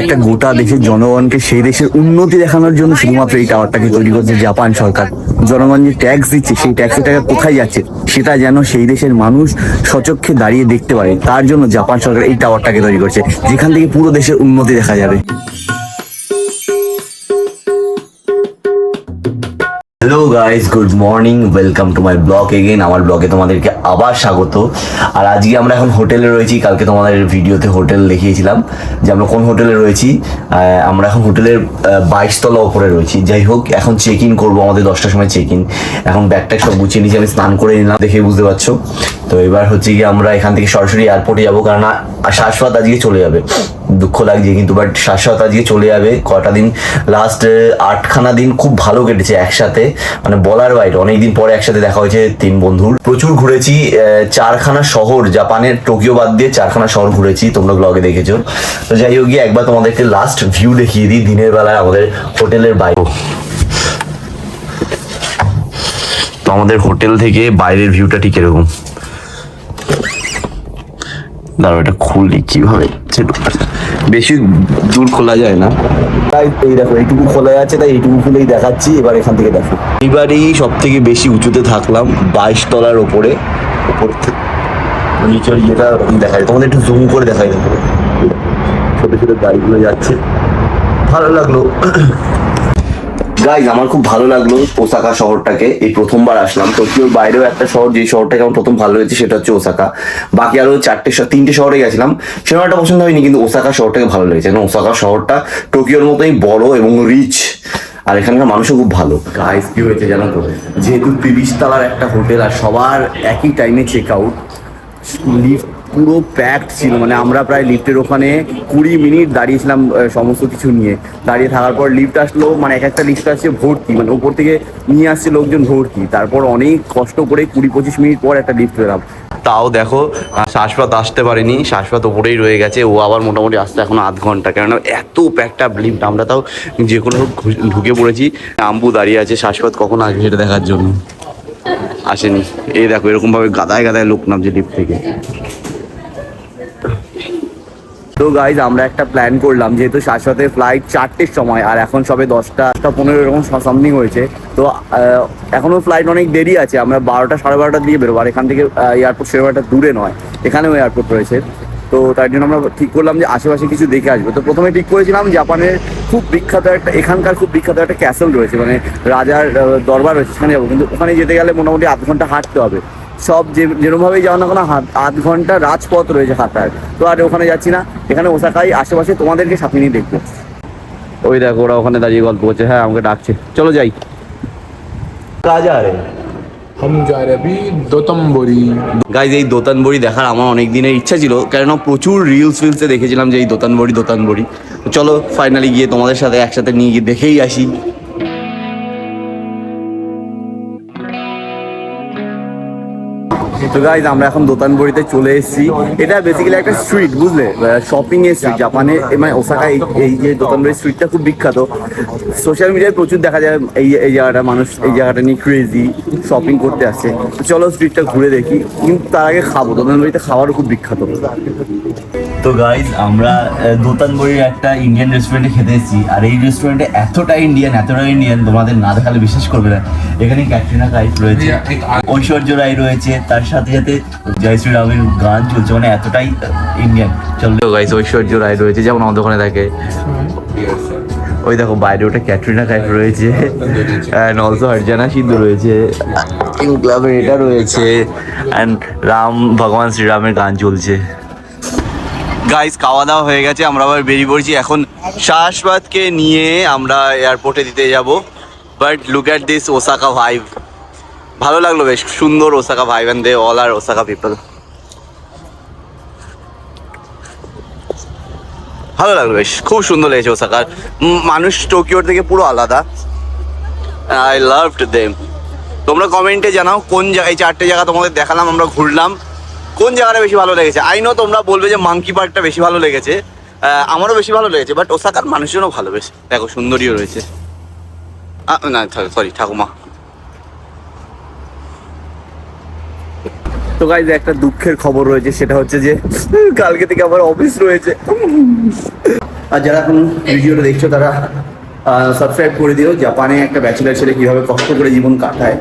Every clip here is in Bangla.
একটা গোটা দেশের জনগণকে সেই দেশের উন্নতি দেখানোর জন্য শুধুমাত্র এই টাওয়ারটাকে তৈরি করছে জাপান সরকার। জনগণ যে ট্যাক্স দিচ্ছে, সেই ট্যাক্সের টাকা কোথায় যাচ্ছে, সেটা যেন সেই দেশের মানুষ সচক্ষে দাঁড়িয়ে দেখতে পারে। তার জন্য জাপান সরকার এই টাওয়ারটাকে তৈরি করছে, যেখান থেকে পুরো দেশের উন্নতি দেখা যাবে। Hello guys good morning welcome to my blog again আমার ব্লগে তোমাদেরকে আবার স্বাগত। আর আজকে আমরা এখন হোটেলে রয়েছি, কালকে তোমাদের ভিডিওতে হোটেল দেখিয়েছিলাম যে আমরা কোন হোটেলে রয়েছি। আমরা এখন হোটেলের বাইশ তলা ওপরে রয়েছি। যাই হোক, এখন চেক ইন করব, আমাদের দশটার সময় চেক ইন এখন ব্যাগটা সব গুছিয়ে নিয়েছি, আমি স্নান করে নিলাম, দেখে বুঝতে পারছ। তো এবার হচ্ছে কি আমরা এখান থেকে সরাসরি এয়ারপোর্টে যাব কারণ শাশ্বত আজকে চলে যাবে। দুঃখ লাগছে কিন্তু বাট শাশ্বত আজকে চলে যাবে কটা দিন? লাস্ট আটখানা দিন খুব ভালো কেটেছে একসাথে। মানে বলার বাইরে, অনেকদিন পরে একসাথে দেখা হয়েছে তিন বন্ধুর। প্রচুর ঘুরেছি চারখানা শহর, জাপানের টোকিও বাদ দিয়ে চারখানা শহর ঘুরেছি, তোমরা ব্লগে দেখেছ। তো যাই হোক, গিয়ে একবার তোমাদেরকে লাস্ট ভিউ দেখিয়ে দিই দিনের বেলায় আমাদের হোটেলের বাইরে। তো আমাদের হোটেল থেকে বাইরের ভিউটা ঠিক এরকম। দাঁড়াও, এটা খুলি কীভাবে? বেশি দূর খোলা যায় না। তাই এই দেখো এইটুকু খোলা যাচ্ছে তাই এইটুকু খুলেই দেখাচ্ছি এবার এখান থেকে দেখো। এবারেই সব থেকে বেশি উঁচুতে থাকলাম বাইশ তলার ওপরে। ওপর থেকে নিচের ইয়েটা দেখা যায় তোমাদের একটু জুম করে দেখাই। দেবো ছোটো ছোটো গাড়িগুলো যাচ্ছে। ভালো লাগল। গাইজ আমার খুব ভালো লাগল ওসাকা শহরটাকে। এই প্রথমবার আসলাম। টোকিওর বাইরেও একটা শহর, যে শহরটাকে আমার প্রথম ভালো লেগেছে, সেটা হচ্ছে ওসাকা। বাকি আরও চারটে তিনটে শহরে গেছিলাম। সেরকম একটা পছন্দ হয়নি, কিন্তু ওসাকা শহরটাকে ভালো লেগেছে। কারণ ওসাকা শহরটা টোকিওর মতোই বড় এবং রিচ আর এখানকার মানুষও খুব ভালো। গাইজ কি হয়েছে জানো তো? যেহেতু তিরিশ তলার একটা হোটেল আর সবার একই টাইমে চেক আউট লিফট পুরো প্যাকড ছিল মানে আমরা প্রায় লিফটের ওখানে কুড়ি মিনিট দাঁড়িয়েছিলাম সমস্ত কিছু নিয়ে। দাঁড়িয়ে থাকার পর লিফট আসলো মানে এক একটা লিফট আসছে ভর্তি মানে ওপর থেকে নিয়ে আসছে লোকজন ভর্তি। তারপর অনেক কষ্ট করে কুড়ি পঁচিশ মিনিট পর একটা লিফট পেলাম। তাও দেখো শাশ্বত আসতে পারেনি শাশ্বত ওপরেই রয়ে গেছে, ও আবার মোটামুটি আসতে এখন আধ ঘণ্টা। কেননা এত প্যাকটা লিফট আমরা তাও যে কোনো ঢুকে পড়েছি। আম্বু দাঁড়িয়ে আছে শাশ্বত কখন আসবে সেটা দেখার জন্য। আসেনি। এই দেখো এরকম ভাবে গাদায় গাদায় লোক নামছে লিফট থেকে। তো গাইজ আমরা একটা প্ল্যান করলাম, যেহেতু শাশ্বতের ফ্লাইট চারটের সময়, আর এখন সবে দশটা পনেরো এরকম সামথিং হয়েছে। তো এখনও ফ্লাইট অনেক দেরি আছে, আমরা বারোটা, সাড়ে বারোটা দিয়ে বেরোবো, আর এখান থেকে এয়ারপোর্ট সেরকম একটা দূরে নয়, এখানেও এয়ারপোর্ট রয়েছে। তো তার জন্য আমরা ঠিক করলাম যে আশেপাশে কিছু দেখে আসব। তো প্রথমে ঠিক করেছিলাম জাপানের খুব বিখ্যাত একটা, এখানকার খুব বিখ্যাত একটা ক্যাসেল রয়েছে মানে রাজার দরবার রয়েছে, সেখানে যাব। কিন্তু ওখানে যেতে গেলে মোটামুটি আধ ঘণ্টা হাঁটতে হবে। সব যে যেরমভাবেই যাও না কোনো হাত আধ ঘণ্টা রাজপথ রয়েছে হাতার তো আর ওখানে যাচ্ছি না এখানে ওসাকাই আশেপাশে তোমাদেরকে সাথে নিয়ে দেখব। ওই দেখো ওরা ওখানে দাঁড়িয়ে গল্প করছে। হ্যাঁ আমাকে ডাকছে। চলো যাই। রাজা রে এই দোতানবড়ি দেখার আমার অনেক দিনের ইচ্ছা ছিল কেননা প্রচুর রিলস ফিলসে দেখেছিলাম যে এই দোতানবড়ি দোতানবড়ি চলো ফাইনালি গিয়ে তোমাদের সাথে একসাথে নিয়ে গিয়ে দেখেই আসি। তো গাইজ আমরা এখন দোতানবড়িতে চলে এসেছি। এটা বেসিক্যালি একটা স্ট্রিট বুঝলে? শপিং এর স্ট্রিট জাপানে মানে ওসাকা এই যে দোতানবড়ি স্ট্রিটটা খুব বিখ্যাত। সোশ্যাল মিডিয়ায় প্রচুর দেখা যায় এই এই জায়গাটা, মানুষ এই জায়গাটা নিয়ে ক্রেজি শপিং করতে আসছে। চলো স্ট্রিটটা ঘুরে দেখি। কিন্তু তার আগে খাব, দোতানবড়িতে খাবারও খুব বিখ্যাত। তো গাইজ আমরা দোতানবড়ির একটা ইন্ডিয়ান রেস্টুরেন্টে খেতে এসেছি। আর এই রেস্টুরেন্টে এতটা ইন্ডিয়ান এতটা ইন্ডিয়ান তোমাদের না দেখালে বিশ্বাস করবে না। এখানে ক্যাটরিনা কাইফ রয়েছে ঐশ্বর্য রায় রয়েছে তার সাথে সাথে জয় শ্রীরামের গান চলছে মানে এতটাই ইন্ডিয়ান চলো। গাইজ ঐশ্বর্য রায় রয়েছে যেমন আমাদের ওখানে থাকে। ওই দেখো বাইরে ওটা ক্যাটরিনা কাইফ রয়েছে অ্যান্ড অলসো হরজানা সিদ্ধু রয়েছে ক্লাবের এটা রয়েছে অ্যান্ড রাম ভগবান শ্রীরামের গান চলছে। গাইজ খাওয়া দাওয়া হয়ে গেছে, আমরা আবার বেরিয়ে পড়ছি। এখন শাসবাদকে নিয়ে আমরা এয়ারপোর্টে দিতে যাব। But look at this Osaka vibe ভালো লাগল বেশ, সুন্দর Osaka vibe and they all are Osaka people ভালো লাগল বেশ, খুব সুন্দর লেগেছে ওসাকার মানুষ টোকিওর থেকে পুরো আলাদা। আই লাভড দেম তোমরা কমেন্টে জানাও কোন জায়গায় চারটে জায়গা তোমাদের দেখালাম, আমরা ঘুরলাম। কোন জায়গাটা বেশি ভালো লেগেছে? আই নো তোমরা বলবে যে মাঙ্কি পার্কটা বেশি ভালো লেগেছে। আমারও বেশি ভালো লেগেছে বাট ওসাকার মানুষজনও ভালো বেশ। দেখো, সুন্দরীও রয়েছে। না সরি ঠাকুমা। তো গাইজ একটা দুঃখের খবর রয়েছে, সেটা হচ্ছে যে কালকে থেকে আমার অফিস রয়েছে। আর যারা এখন ভিডিওটা দেখছ, তারা সাবস্ক্রাইব করে দিও। জাপানে একটা ব্যাচেলার ছেলে কীভাবে কষ্ট করে জীবন কাটায়।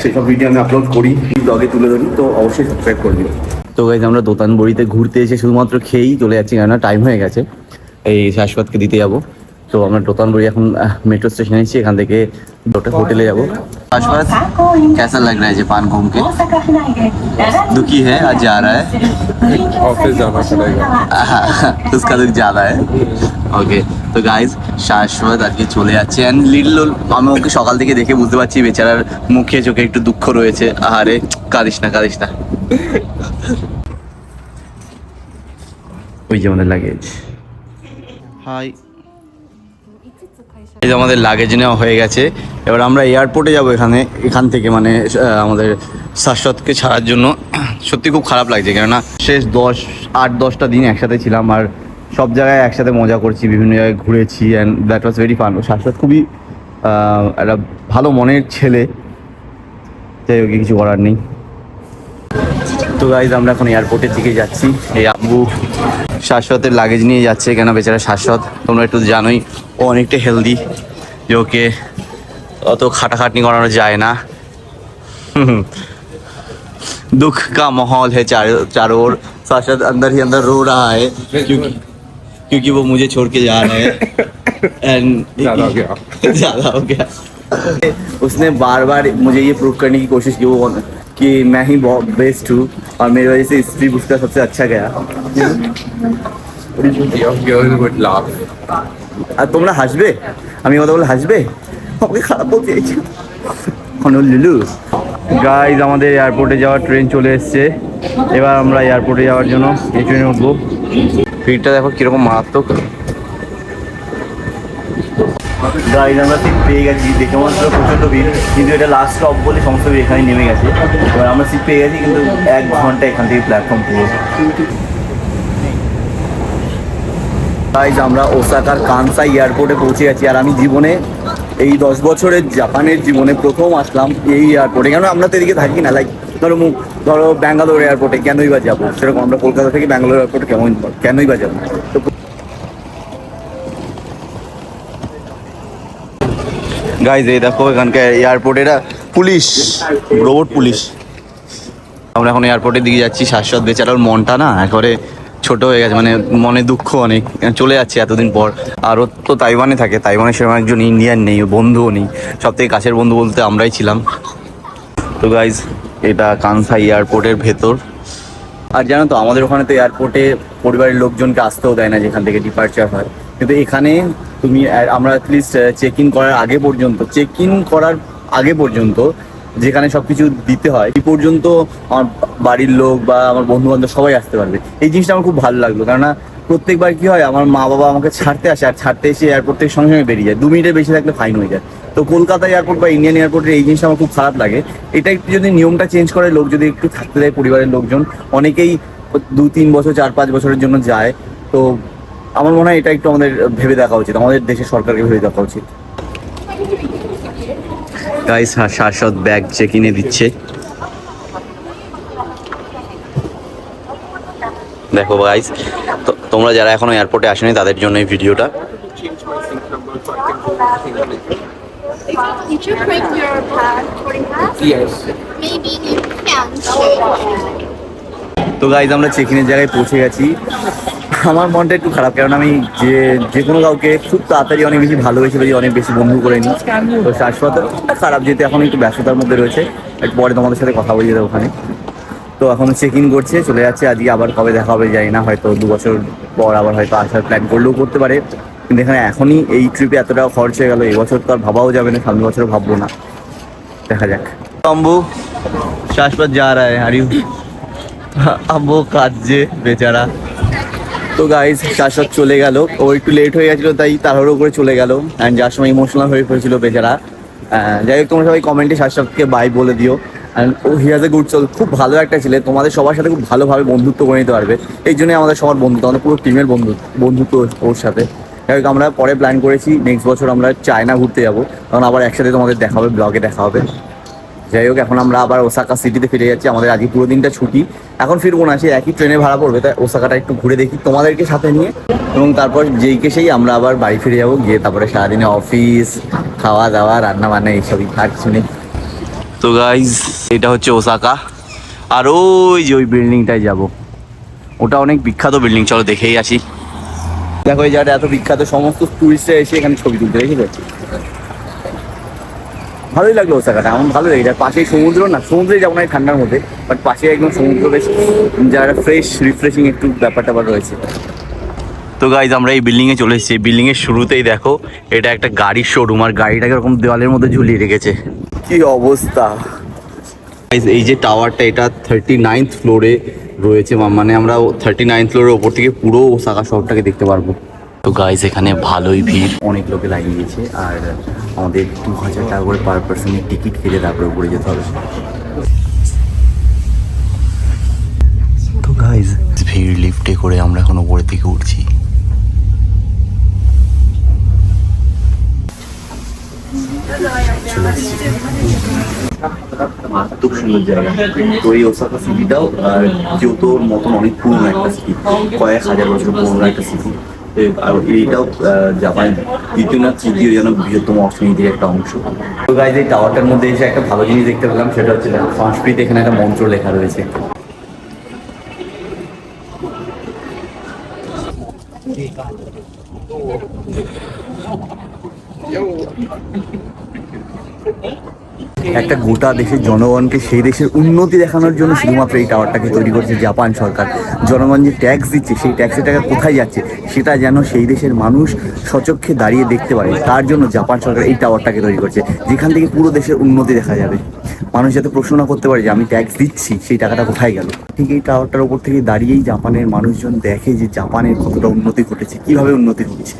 সেসব ভিডিও আমি আপলোড করি ব্লগে তুলে ধরি, তো অবশ্যই সাবস্ক্রাইব করে দিন তো গাইজ আমরা দোতানবড়িতে ঘুরতে এসে শুধুমাত্র খেয়েই চলে যাচ্ছি, কেননা টাইম হয়ে গেছে। এই শাশ্বতকে দিতে যাব। তো আমরা দোতানবড়ি এখন মেট্রো স্টেশনে এসেছি এখান থেকে দুটো হোটেলে যাবো শাশ্বত कैसा लग रहा है जापान घूम के दुखी है आज जा रहा है ऑफिस जाना पड़ेगा उसका दुख ज्यादा है ওকে তো গাইজ শাশ্বত আজকে চলে যাচ্ছে অ্যান্ড লিটল আমি ওকে সকাল থেকে দেখে বুঝতে পারছি বেচারার মুখে চোখে একটু দুঃখ রয়েছে আরে কাঁদিস না কাঁদিস না ওই যে আমাদের লাগেজ হাই এই যে আমাদের লাগেজ নেওয়া হয়ে গেছে। এবার আমরা এয়ারপোর্টে যাব এখানে, এখান থেকে মানে আমাদের শাশ্বতকে ছাড়ার জন্য। সত্যি খুব খারাপ লাগছে, কেননা শেষ দশ, আট, দশটা দিন একসাথে ছিলাম আর সব জায়গায় একসাথে মজা করছি, বিভিন্ন জায়গায় ঘুরেছি and that was very fun Shashwat খুবই একটা ভালো মনের ছেলে। যাই হোক, কিছু করার নেই। তো গাইজ আমরা এখন এয়ারপোর্টের দিকে যাচ্ছি। এই আব্বু শাশ্বতের লাগেজ নিয়ে যাচ্ছে কেন বেচারা শাশ্বত তোমরা একটু জানোই ও অনেকটা হেলদি যে ওকে অত খাটাখাটনি করানো যায় না दुख का माहौल है चारों चारों ओर शाश्वत अंदर ही अंदर रो रहा है क्योंकि क्योंकि वो मुझे छोड़ के जा रहे हैं एंड ज्यादा हो गया ज्यादा हो गया उसने बार बार मुझे ये प्रूव करने की कोशिश की वो कि मैं ही बहुत बेस्ट हूँ और मेरी वजह से स्ट्रीप उसका सबसे अच्छा गया Your girl would laugh. আর তোমরা হাসবে আমি কথা বলে হাসবে আমাকে খারাপ বলতে চাইছি লুলু গাইজ আমাদের এয়ারপোর্টে যাওয়ার ট্রেন চলে এসছে এবার আমরা এয়ারপোর্টে যাওয়ার জন্য এই ট্রেনে উঠবো ভিড়টা দেখো কিরকম মারাত্মক গাইজ আমরা সিট পেয়ে গেছি, দেখে মনে হচ্ছিল প্রচণ্ড ভিড়, কিন্তু এটা লাস্ট স্টপ বলে সমস্ত ভিড় এখানে নেমে গেছে। এবার আমরা সিট পেয়ে গেছি, কিন্তু এক ঘণ্টা এখান থেকে প্ল্যাটফর্ম পুরো। গাইজ আমরা ওসাকার কানসাই এয়ারপোর্টে পৌঁছে গেছি, আর আমি জীবনে, এই দশ বছরের জাপানের জীবনে প্রথম আসলাম এই এয়ারপোর্টে। কেন আমরা তো এদিকে থাকি না লাইক ধরো মুখ ধরো ব্যাঙ্গালোর এয়ারপোর্টে, কেনই বা যাব? সেরকম আমরা কলকাতা থেকে ব্যাঙ্গালোর এয়ারপোর্টে কেমন কেনই বা যাব? তো গাইজ এই দেখো এখানকার এয়ারপোর্টের পুলিশ রোবট পুলিশ। আমরা এখন এয়ারপোর্টের দিকে যাচ্ছি শাশ্বত বেচারার মনটা না একবারে ছোট হয়ে গেছে মানে মনে দুঃখ অনেক, চলে যাচ্ছে এতদিন পর। আর ও তো তাইওয়ানে থাকে, তাইওয়ানে সেরকম একজন ইন্ডিয়ান নেই বন্ধুও নেই। সব থেকে কাছের বন্ধু বলতে আমরাই ছিলাম। তো গাইজ এটা কানসাই এয়ারপোর্টের ভেতর। আর জানো তো, আমাদের ওখানে তো এয়ারপোর্টে পরিবারের লোকজনকে আসতেও দেয় না, যেখান থেকে ডিপার্চার হয়। কিন্তু এখানে তুমি আমরা অ্যাটলিস্ট চেক ইন করার আগে পর্যন্ত চেক ইন করার আগে পর্যন্ত যেখানে সব কিছু দিতে হয়, এই পর্যন্ত আমার বাড়ির লোক বা আমার বন্ধু বান্ধব সবাই আসতে পারবে। এই জিনিসটা আমার খুব ভালো লাগল। কেননা প্রত্যেকবার কি হয়, আমার মা বাবা আমাকে ছাড়তে আসে, আর ছাড়তে এসে এয়ারপোর্ট থেকে সঙ্গে সঙ্গে বেরিয়ে যায়। দু মিনিটের বেশি থাকলে ফাইন হয়ে যায়। তো কলকাতা এয়ারপোর্ট বা ইন্ডিয়ান এয়ারপোর্টের এই জিনিসটা আমার খুব খারাপ লাগে। এটা একটু যদি নিয়মটা চেঞ্জ করে, লোক যদি একটু থাকতে দেয় পরিবারের লোকজন, অনেকেই দু তিন বছর চার পাঁচ বছরের জন্য যায়। তো আমার মনে হয় এটা একটু আমাদের ভেবে দেখা উচিত আমাদের দেশের সরকারকে ভেবে দেখা উচিত। গাইস শাশ্বত ব্যাগ চেক ইনে দিচ্ছে। দেখো গাইস তোমরা যারা এখনও এয়ারপোর্টে আসেনি তাদের জন্য এই ভিডিওটা। Did you print your pass, pass? Yes. Maybe you can তো গাইজ আমরা চেক ইনের জায়গায় পৌঁছে গেছি। আমার মনটা একটু খারাপ, কারণ আমি যে যে কোনো কাউকে খুব তাড়াতাড়ি অনেক বেশি ভালোবেসে ফেলি, অনেক বেশি বন্ধু করে নিই। তো শাশ্বত খারাপ যেহেতু এখন একটু ব্যস্ততার মধ্যে রয়েছে একটু পরে তোমাদের সাথে কথা বলিয়ে দেবো ওখানে। তো এখন চেক ইন করছে, চলে যাচ্ছে, আজকে আবার কবে দেখা হবে জানি না, হয়তো দু বছর পর আবার হয়তো আসার প্ল্যান করলেও করতে পারে। কিন্তু এখানে এখনই এই ট্রিপে এত টাকা খরচ হয়ে গেল এবছর তো আর ভাবাও যাবে না সামনে বছর ভাববো না। দেখা যাক। অম্বু শাশ্বত যা রা হ্যাঁ আর ইউ আম্বু কাঁদছে, বেচারা। তো গাইজ শাশ্বত চলে গেল। ও একটু লেট হয়ে গেছিল, তাই তাড়াহুড়ো করে চলে গেল। অ্যান্ড যার সময় ইমোশনাল হয়ে পড়েছিল বেচারা। যাই হোক, তোমরা সবাই কমেন্টে শাশ্বতকে বাই বলে দিও। And oh he has a good soul খুব ভালো একটা ছেলে। তোমাদের সবার সাথে খুব ভালোভাবে বন্ধুত্ব করে নিতে পারবে। এই জন্যই আমাদের সবার বন্ধুত্ব, আমাদের পুরো টিমের বন্ধু বন্ধুত্ব ওর সাথে। যাই হোক, আমরা পরে প্ল্যান করেছি। নেক্সট বছর আমরা চায়না ঘুরতে যাব। তখন আবার একসাথে তোমাদের দেখা হবে ব্লগে দেখা হবে। যাই হোক, এখন আমরা আবার ওসাকা সিটিতে ফিরে যাচ্ছি। আমাদের আজকে পুরো দিনটা ছুটি। এখন ফিরবো না, সেই একই ট্রেনে ভাড়া পড়বে। তাই ওসাকাটা একটু ঘুরে দেখি তোমাদেরকে সাথে নিয়ে। এবং তারপর যেই সেই আমরা আবার বাড়ি ফিরে যাব। গিয়ে তারপরে সারাদিনে অফিস খাওয়া দাওয়া রান্না বান্না এইসবই কিছু নেই তো গাইজ এটা হচ্ছে ওসাকা। আর ওই যে ওই বিল্ডিংটায় যাব। ওটা অনেক বিখ্যাত বিল্ডিং চলো দেখেই আসি। দেখো এই জায়গাটা এত বিখ্যাত, সমস্ত টুরিস্টরা এসে এখানে ছবি তুলতে, দেখেছ? ভালোই লাগল ওসাকাটা আমার ভালো লেগেছে। আর পাশেই সমুদ্র না সমুদ্রে যাব না ঠান্ডার মধ্যে বাট পাশে একদম সমুদ্র বেশ যারা ফ্রেশ রিফ্রেশিং একটু ব্যাপার ট্যাপার রয়েছে। তো গাইজ আমরা এই বিল্ডিং এ চলে এসেছি। বিল্ডিংয়ের শুরুতেই দেখো এটা একটা গাড়ির শোরুম আর গাড়িটাকে এরকম দেওয়ালের মধ্যে ঝুলিয়ে রেখেছে। কি অবস্থা? এই যে টাওয়ারটা এটা থার্টি নাইনথ ফ্লোরে রয়েছে মানে আমরা থার্টি নাইন্থ ফ্লোরের ওপর থেকে পুরো ওসাকা শহরটাকে দেখতে পারব। তো গাইজ এখানে ভালোই ভিড়। অনেক লোকে লাগিয়েছে আর আমাদের দু হাজার টাকা করে পার পার্সনের টিকিট কেটে তারপরে উপরে যেতে হবে। তো গাইজ ভিড় লিফটে করে আমরা এখন উপরের দিকে উঠছি। মারাত্মক সুন্দর জায়গা। তো এই ওসাকা সিটিটাও আর কিয়োতোর মতন অনেক পুরনো একটা সিটি কয়েক হাজার বছর পুরনো একটা সিটি আর এইটাও জাপান দ্বিতীয় না তৃতীয় যেন বৃহত্তম অর্থনীতির একটা অংশ। তো গাইজ এই টাওয়ারটার মধ্যে এসে একটা ভালো জিনিস দেখতে পেলাম, সেটা হচ্ছে সংস্কৃত এখানে একটা মন্ত্র লেখা রয়েছে একটা গোটা দেশের জনগণকে সেই দেশের উন্নতি দেখানোর জন্য শুধুমাত্র এই টাওয়ারটাকে তৈরি করছে জাপান সরকার। জনগণ যে ট্যাক্স দিচ্ছে, সেই ট্যাক্সের টাকা কোথায় যাচ্ছে, সেটা যেন সেই দেশের মানুষ সচক্ষে দাঁড়িয়ে দেখতে পারে। তার জন্য জাপান সরকার এই টাওয়ারটাকে তৈরি করছে, যেখান থেকে পুরো দেশের উন্নতি দেখা যাবে। মানুষ যাতে প্রশ্ন না করতে পারে যে আমি ট্যাক্স দিচ্ছি, সেই টাকাটা কোথায় গেল? ঠিক এই টাওয়ারটার উপর থেকে দাঁড়িয়েই জাপানের মানুষজন দেখে যে জাপানের কতটা উন্নতি ঘটেছে, কীভাবে উন্নতি ঘটেছে।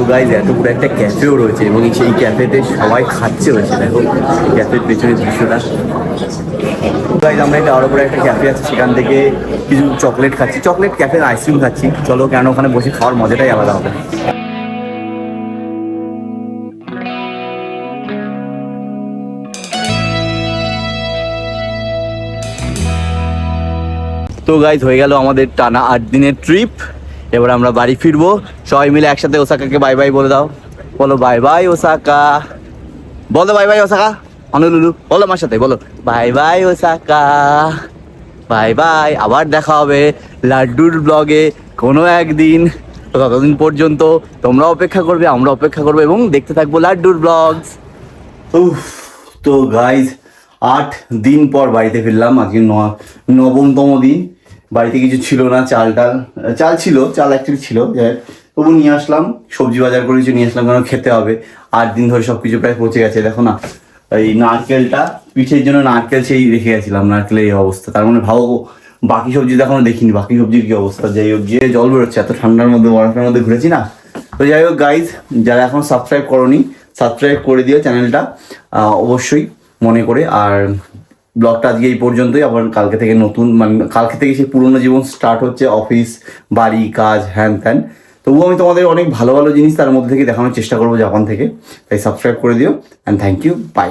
তো গাইজ এত বড় একটা ক্যাফেও রয়েছে এবং সেই ক্যাফেতে সবাই খাচ্ছে রয়েছে দেখো ক্যাফের পেছনের দৃশ্যটা। গাইজ আমরা একটা আরও বড় একটা ক্যাফে আছে, সেখান থেকে কিছু চকলেট খাচ্ছি। চকলেট ক্যাফের আইসক্রিম খাচ্ছি। চলো কেন ওখানে বসে খাওয়ার মজাটাই আলাদা হবে। তো গাইজ হয়ে গেল আমাদের টানা আট দিনের ট্রিপ এবার আমরা বাড়ি ফিরবো। সবাই মিলে একসাথে ওসাকাকে বাই বাই বলে দাও। বলো বাই বাই ওসাকা। বলো বাই বাই ওসাকা। অনুলুলু, বলো আমার সাথে, বলো। Bye bye Osaka. Bye bye আবার দেখা হবে লাড্ডুর ব্লগে কোনো একদিন। ততদিন পর্যন্ত তোমরা অপেক্ষা করবে, আমরা অপেক্ষা করব এবং দেখতে থাকব লাড্ডুর ব্লগস উফ, তো গাইজ আট দিন পর বাড়িতে ফিরলাম, আজকে নবমতম দিন। বাড়িতে কিছু ছিল না, চাল টাল চাল ছিল, চাল অ্যাকচুয়ালি ছিল যাই তবু নিয়ে আসলাম, সবজি বাজার করে কিছু নিয়ে আসলাম, কারণ খেতে হবে। আট দিন ধরে সব কিছু প্রায় পচে গেছে, দেখো না। এই নারকেলটা, পিঠের জন্য নারকেল সেই রেখে গেছিলাম, নারকেলের এই অবস্থা। তার মানে ভাবো, বাকি সবজি তো এখনও দেখিনি, বাকি সবজির কি অবস্থা? যাই হোক গিয়ে জল বেরোচ্ছে, এত ঠান্ডার মধ্যে, বরফের মধ্যে ঘুরেছি না? তো যাই হোক গাইজ যারা এখন সাবস্ক্রাইব করনি সাবস্ক্রাইব করে দিও চ্যানেলটা অবশ্যই মনে করে। আর ব্লগটা আজকে এই পর্যন্তই। আবার কালকে থেকে নতুন মানে কালকে থেকে সেই পুরনো জীবন স্টার্ট হচ্ছে অফিস বাড়ি, কাজ হ্যান ত্যান তবুও আমি তোমাদের অনেক ভালো ভালো জিনিস তার মধ্যে থেকে দেখানোর চেষ্টা করব জাপান থেকে। তাই সাবস্ক্রাইব করে দিও অ্যান্ড থ্যাংক ইউ বাই